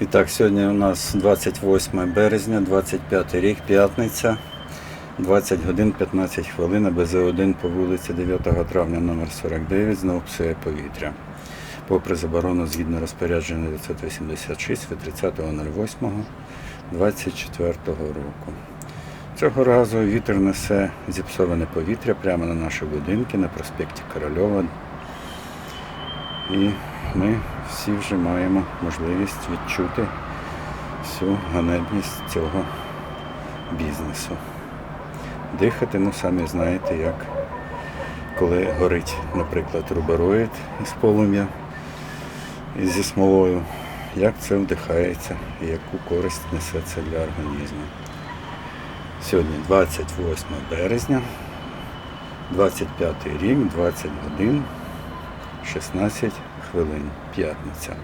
І так, сьогодні у нас 28 березня, 25 рік, п'ятниця, 20 годин 15 хвилин, БЗ-1 по вулиці 9 травня номер 49 знову псує повітря. Попри заборону згідно розпорядження 986 від 30.08.24 року. Цього разу вітер несе зіпсоване повітря прямо на наші будинки на проспекті Корольова. І ми всі вже маємо можливість відчути всю ганебність цього бізнесу. Дихати, ну самі знаєте, як коли горить, наприклад, рубероїд із полум'я зі смолою, як це вдихається і яку користь несе це для організму. Сьогодні 28 березня, 25 рік, 20 годин, 16 хвилин, п'ятниця.